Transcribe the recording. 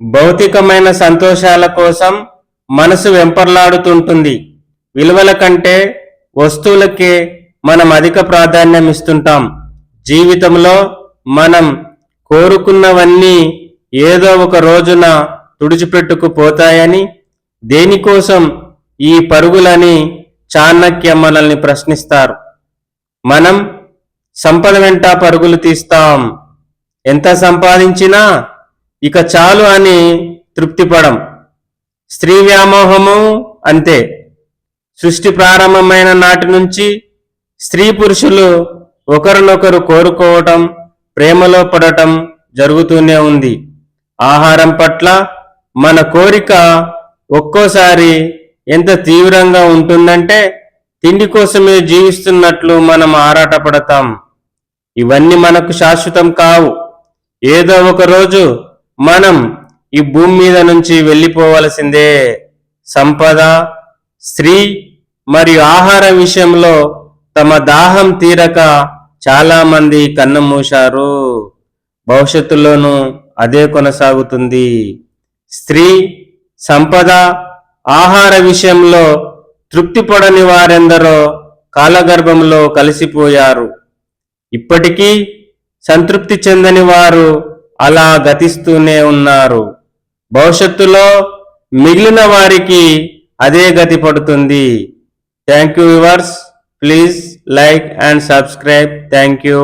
భౌతికమైన సంతోషాల కోసం మనసు వెంపర్లాడుతుంటుంది. విలువల కంటే వస్తువులకే మనం అధిక ప్రాధాన్యం ఇస్తుంటాం జీవితంలో మనం కోరుకున్నవన్నీ ఏదో ఒక రోజున తుడిచిపెట్టుకుపోతాయని దేనికోసం ఈ పరుగులని చాణక్య మనల్ని ప్రశ్నిస్తారు. మనం సంపద వెంట పరుగులు తీస్తాం. ఎంత సంపాదించినా ఇక చాలు అని తృప్తిపడం. స్త్రీ వ్యామోహము అంతే. సృష్టి ప్రారంభమైన నాటి నుంచి స్త్రీ పురుషులు ఒకరినొకరు కోరుకోవటం ప్రేమలో పడటం జరుగుతూనే ఉంది. ఆహారం పట్ల మన కోరిక ఒక్కోసారి ఎంత తీవ్రంగా ఉంటుందంటే తిండి కోసమే జీవిస్తున్నట్లు మనం ఆరాటపడతాం. ఇవన్నీ మనకు శాశ్వతం కావు. ఏదో ఒక రోజు మనం ఈ భూమి మీద నుంచి వెళ్ళిపోవలసిందే సంపద స్త్రీ మరియు ఆహార విషయంలో తమ దాహం తీరక చాలా మంది భవిష్యత్తులోనూ అదే కొనసాగుతుంది. స్త్రీ సంపద ఆహార విషయంలో తృప్తి పడని వారెందరో కాలగర్భంలో కలిసిపోయారు. ఇప్పటికీ సంతృప్తి చెందని వారు అలా గతిస్తూనే ఉన్నారు. భవిష్యత్తులో మిగిలిన వారికి అదే గతి పడుతుంది. Thank you viewers please like and subscribe thank you